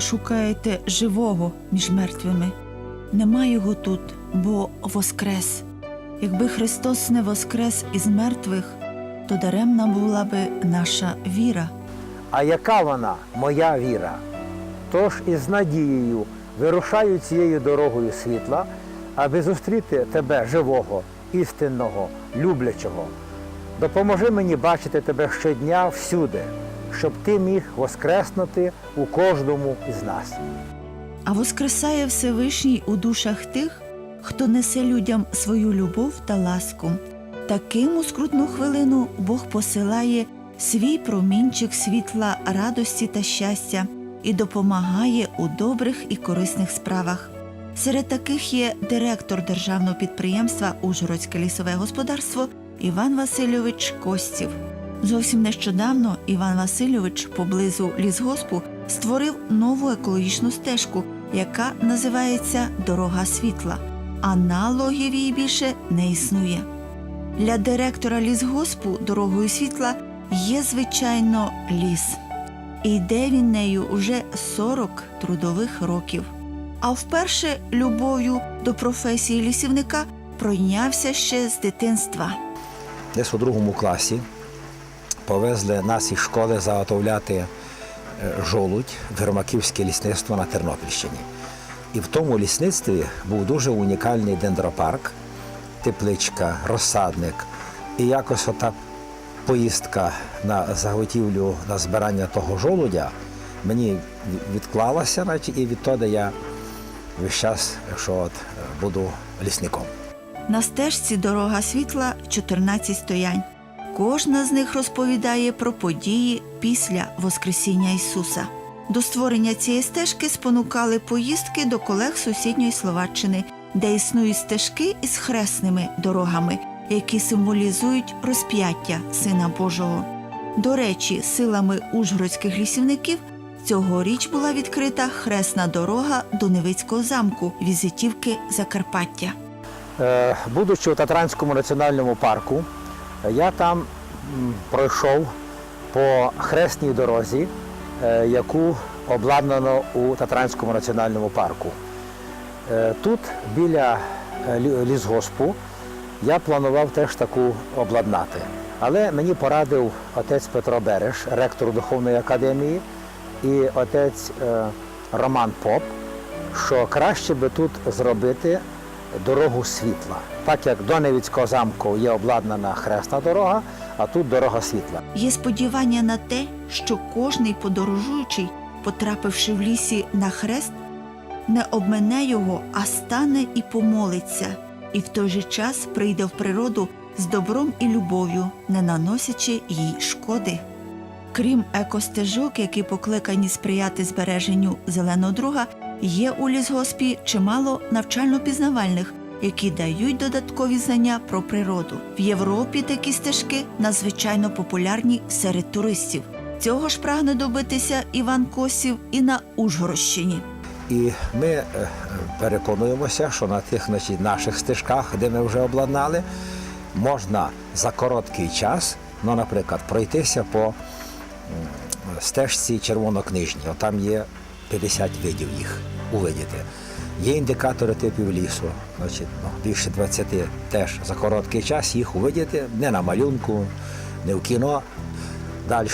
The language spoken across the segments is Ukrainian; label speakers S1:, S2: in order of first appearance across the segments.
S1: шукаєте живого між мертвими. Нема його тут, бо воскрес. Якби Христос не воскрес із мертвих, то даремна була би наша віра.
S2: А яка вона, моя віра? Тож із надією вирушаю цією дорогою світла, аби зустріти тебе живого, істинного, люблячого. Допоможи мені бачити тебе щодня всюди, щоб ти міг воскреснути у кожному із нас.
S1: А воскресає Всевишній у душах тих, хто несе людям свою любов та ласку. Таким у скрутну хвилину Бог посилає свій промінчик світла радості та щастя і допомагає у добрих і корисних справах. Серед таких є директор державного підприємства Ужгородське лісове господарство Іван Васильович Костів. Зовсім нещодавно Іван Васильович поблизу лісгоспу створив нову екологічну стежку, яка називається Дорога світла. Аналогів їй більше не існує. Для директора лісгоспу дорогою світла є, звичайно, ліс. І йде він нею уже 40 трудових років. А вперше любов'ю до професії лісівника пройнявся ще з дитинства.
S2: Десь у другому класі повезли нас із школи заготовляти е, жолудь в Громаківське лісництво на Тернопільщині. І в тому лісництві був дуже унікальний дендропарк, тепличка, розсадник. І якось ота поїздка на заготівлю на збирання того жолудя мені відклалася, наче, і відтоді я весь час, що от буду лісником.
S1: На стежці дорога світла 14 стоянь. Кожна з них розповідає про події після Воскресіння Ісуса. До створення цієї стежки спонукали поїздки до колег сусідньої Словаччини, де існують стежки із хресними дорогами, які символізують розп'яття Сина Божого. До речі, силами ужгородських лісівників цьогоріч була відкрита хресна дорога до Невицького замку, візитівки Закарпаття.
S2: Е, Будучи у Татранському національному парку, я там пройшов по хресній дорозі, е, яку обладнано у Татранському національному парку. Е, Тут біля е, лісгоспу я планував теж таку обладнати. Але мені порадив отець Петро Береш, ректор Духовної академії, і отець Роман Поп, що краще би тут зробити дорогу світла. Так як до Невицького замку є обладнана хресна дорога, а тут дорога світла.
S1: Є сподівання на те, що кожний подорожуючий, потрапивши в лісі на хрест, не обмене його, а стане і помолиться, і в той же час прийде в природу з добром і любов'ю, не наносячи їй шкоди. Крім екостежок, які покликані сприяти збереженню зеленого друга, є у лісгоспі чимало навчально-пізнавальних, які дають додаткові знання про природу. В Європі такі стежки надзвичайно популярні серед туристів. Цього ж прагне добитися Іван Косів і на Ужгородщині.
S2: І ми е, переконуємося, що на тих значить, наших стежках, де ми вже обладнали, можна за короткий час, ну, наприклад, пройтися по стежці червонокнижній. Там є 50 видів їх увидіти. Є індикатори типів лісу, значить, ну, більше 20 теж за короткий час їх увидіти не на малюнку, не в кіно. Далі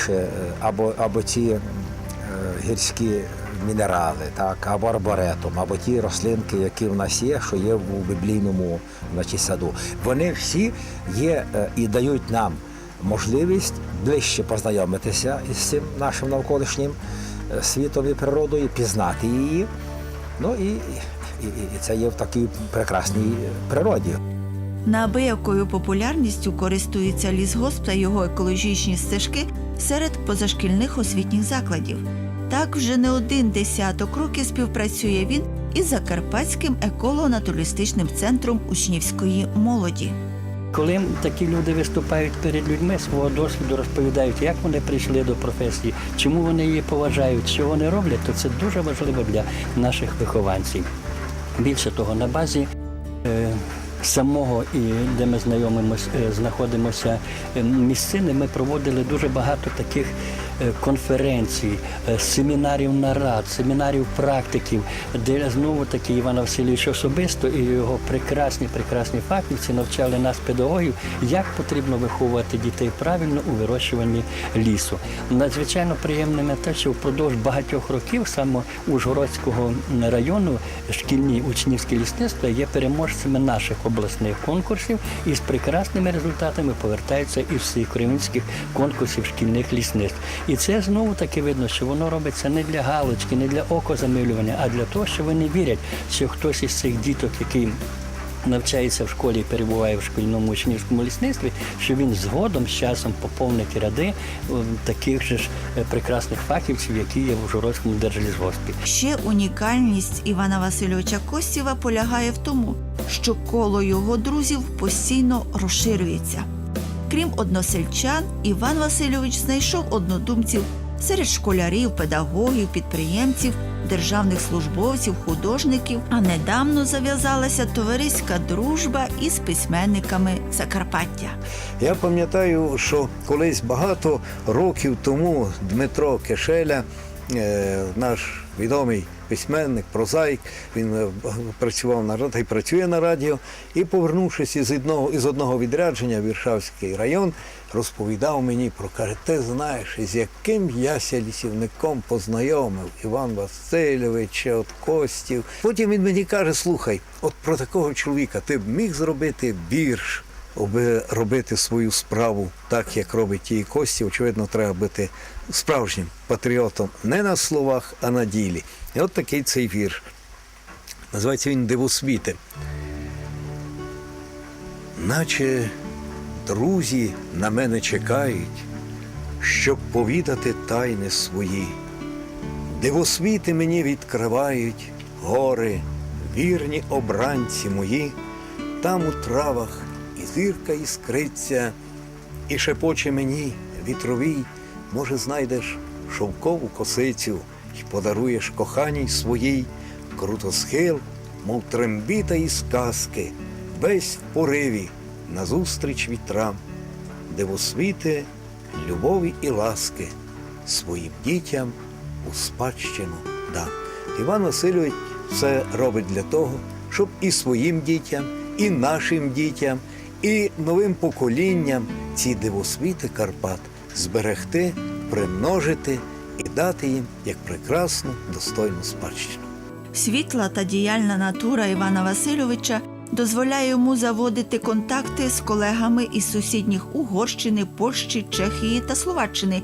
S2: або, або ці е, гірські мінерали, так, або арборетум, або ті рослинки, які в нас є, що є в біблійному значить, саду. Вони всі є е, і дають нам можливість ближче познайомитися із цим нашим навколишнім е, світом і природою, пізнати її. Ну і, і, і це є в такій прекрасній природі.
S1: Неабиякою популярністю користується лісгосп та його екологічні стежки серед позашкільних освітніх закладів. Так вже не один десяток років співпрацює він із Закарпатським еколого-натуристичним центром учнівської молоді.
S3: Коли такі люди виступають перед людьми свого досвіду, розповідають, як вони прийшли до професії, чому вони її поважають, що вони роблять, то це дуже важливо для наших вихованців. Більше того, на базі е, самого і де ми знайомимося, е, знаходимося е, місцини, ми проводили дуже багато таких е, конференцій, семінарів нарад, семінарів практиків, де знову таки Іван Васильович особисто і його прекрасні, прекрасні фахівці навчали нас, педагогів, як потрібно виховувати дітей правильно у вирощуванні лісу. Надзвичайно приємним те, що впродовж багатьох років саме Ужгородського району шкільні учнівські лісництва є переможцями наших обласних конкурсів і з прекрасними результатами повертаються із кремінських конкурсів шкільних лісництв. І це знову таки видно, що воно робиться не для галочки, не для окозамилювання, а для того, що вони вірять, що хтось із цих діток, який навчається в школі і перебуває в шкільному учнівському лісництві, що він згодом з часом поповнить ряди е, таких же ж е, прекрасних фахівців, які є в Ужгородському держлісгоспі.
S1: Ще унікальність Івана Васильовича Костєва полягає в тому, що коло його друзів постійно розширюється. Крім односельчан, Іван Васильович знайшов однодумців серед школярів, педагогів, підприємців, державних службовців, художників. А недавно зав'язалася товариська дружба із письменниками Закарпаття.
S4: Я пам'ятаю, що колись багато років тому Дмитро Кишеля, е, наш відомий письменник, прозаїк, він е, працював на радіо і працює на радіо. І повернувшись із одного, із одного відрядження в Віршавський район, розповідав мені про каже, ти знаєш, з яким яся лісівником познайомив Іван Васильович, от Костів. Потім він мені каже: слухай, от про такого чоловіка ти б міг зробити вірш аби робити свою справу так, як робить ті кості, очевидно, треба бути справжнім патріотом не на словах, а на ділі. І от такий цей вірш. Називається він Дивосвіти. Наче друзі на мене чекають, щоб повідати тайни свої. Дивосвіти мені відкривають гори, вірні обранці мої, там у травах і зірка іскриться, і шепоче мені вітровій, може, знайдеш шовкову косицю і подаруєш коханій своїй крутосхил, мов трембіта із казки, весь в пориві назустріч вітрам, дивосвіти, любові і ласки своїм дітям у спадщину дам. Іван Васильович все робить для того, щоб і своїм дітям, і нашим дітям, і новим поколінням ці дивосвіти Карпат зберегти, примножити і дати їм як прекрасну, достойну спадщину.
S1: Світла та діяльна натура Івана Васильовича дозволяє йому заводити контакти з колегами із сусідніх Угорщини, Польщі, Чехії та Словаччини,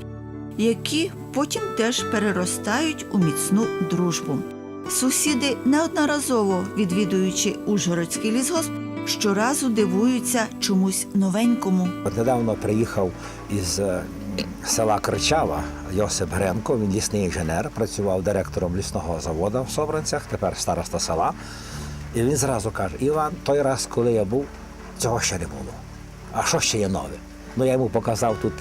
S1: які потім теж переростають у міцну дружбу. Сусіди, неодноразово відвідуючи Ужгородський лісгосп, щоразу дивуються чомусь новенькому.
S2: От недавно приїхав із е, села Кричава Йосип Гренко, він лісний інженер, працював директором лісного заводу в Собранцях, тепер староста села. І він зразу каже: Іван, той раз, коли я був, цього ще не було. А що ще є нове? Ну, я йому показав тут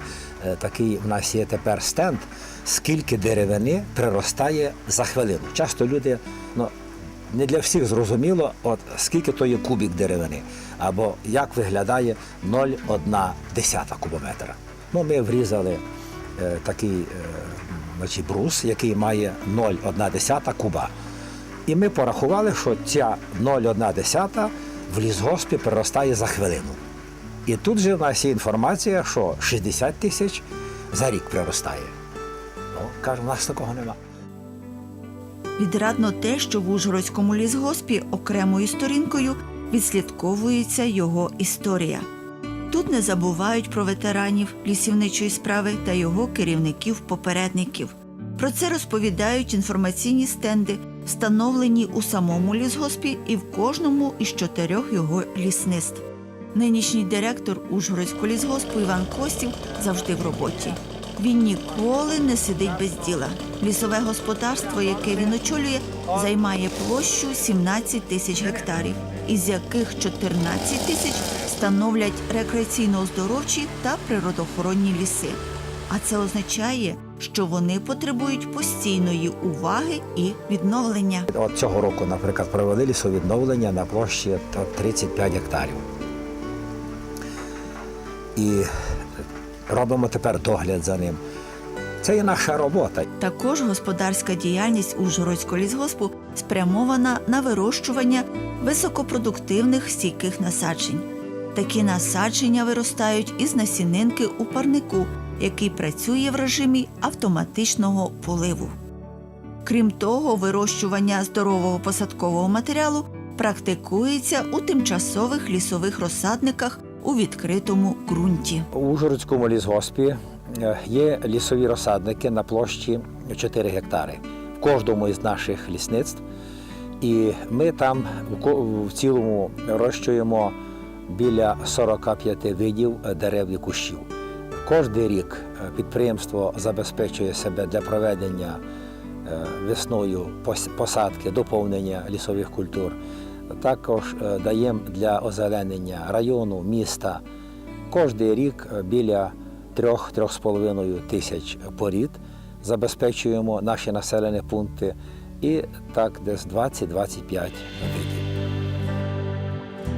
S2: е, такий, в нас є тепер стенд, скільки деревини приростає за хвилину. Часто люди, ну, не для всіх зрозуміло, от скільки то є кубік деревини, або як виглядає 0,1 кубометра. Ну, ми врізали е, такий е, значить, брус, який має 0,1 куба. І ми порахували, що ця 0,1 в лісгоспі приростає за хвилину. І тут же в нас є інформація, що 60 тисяч за рік приростає. Ну, кажу, у нас такого нема.
S1: Відрадно те, що в Ужгородському лісгоспі окремою сторінкою відслідковується його історія. Тут не забувають про ветеранів лісівничої справи та його керівників-попередників. Про це розповідають інформаційні стенди, встановлені у самому лісгоспі і в кожному із чотирьох його лісництв. Нинішній директор Ужгородського лісгоспу Іван Костів завжди в роботі. Він ніколи не сидить без діла. Лісове господарство, яке він очолює, займає площу 17 тисяч гектарів, із яких 14 тисяч становлять рекреаційно-оздоровчі та природоохоронні ліси. А це означає, що вони потребують постійної уваги і відновлення.
S2: От цього року, наприклад, провели лісовідновлення на площі 35 гектарів. І робимо тепер догляд за ним. Це є наша робота.
S1: Також господарська діяльність Ужгородського лісгоспу спрямована на вирощування високопродуктивних стійких насаджень. Такі насадження виростають із насінинки у парнику, який працює в режимі автоматичного поливу. Крім того, вирощування здорового посадкового матеріалу практикується у тимчасових лісових розсадниках у відкритому ґрунті.
S2: У Ужгородському лісгоспі е, є лісові розсадники на площі 4 гектари в кожному із наших лісництв. І ми там в цілому вирощуємо біля 45 видів е, дерев і кущів. Кожний рік е, підприємство забезпечує себе для проведення е, весною посадки, доповнення лісових культур. Також даємо для озеленення району, міста Кожний рік біля 3-3,5 тисяч порід забезпечуємо наші населені пункти і так десь 20-25 видів.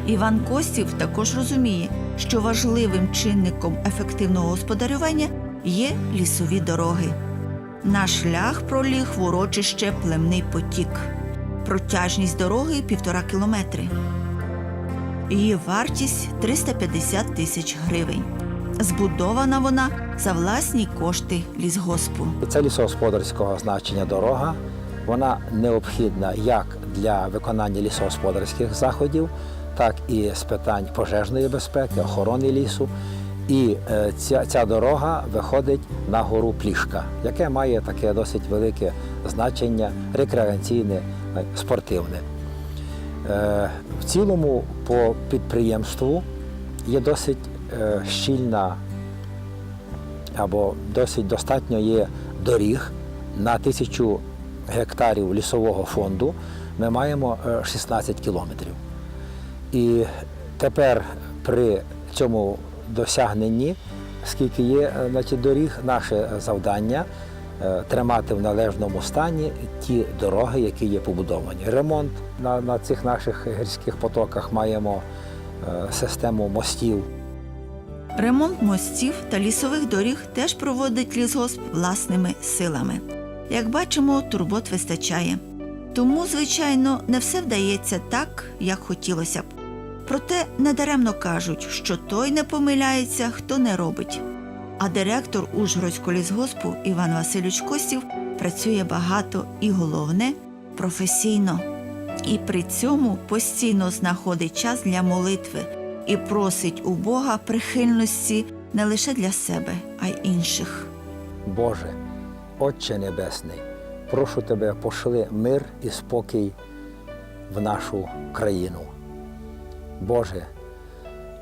S1: Іван Костів також розуміє, що важливим чинником ефективного господарювання є лісові дороги. Наш шлях проліг в урочище Племний потік. Протяжність дороги півтора кілометри. Її вартість 350 тисяч гривень. Збудована вона за власні кошти лісгоспу.
S2: Це лісогосподарського значення дорога. Вона необхідна як для виконання лісогосподарських заходів, так і з питань пожежної безпеки, охорони лісу. І е, ця, ця дорога виходить на гору Плішка, яке має таке досить велике значення рекреаційне, е, спортивне. Е, В цілому по підприємству є досить щільна або досить достатньо є доріг на тисячу гектарів лісового фонду. Ми маємо е, 16 кілометрів. І тепер при цьому досягненні, скільки є е, значить, доріг, наше завдання е, тримати в належному стані ті дороги, які є побудовані. Ремонт на, на цих наших гірських потоках маємо е, систему мостів.
S1: Ремонт мостів та лісових доріг теж проводить лісгосп власними силами. Як бачимо, турбот вистачає. Тому, звичайно, не все вдається так, як хотілося б. Проте недаремно кажуть, що той не помиляється, хто не робить. А директор Ужгородського лісгоспу Іван Васильович Костів працює багато і головне професійно. І при цьому постійно знаходить час для молитви і просить у Бога прихильності не лише для себе, а й інших.
S2: Боже, Отче Небесний, прошу Тебе, пошли мир і спокій в нашу країну. Боже,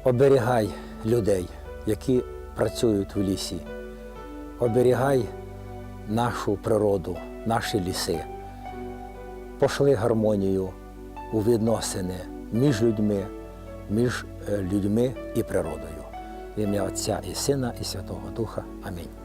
S2: оберігай людей, які працюють в лісі. Оберігай нашу природу, наші ліси. Пошли гармонію у відносини між людьми, між е, людьми і природою. В ім'я Отця і Сина, і Святого Духа. Амінь.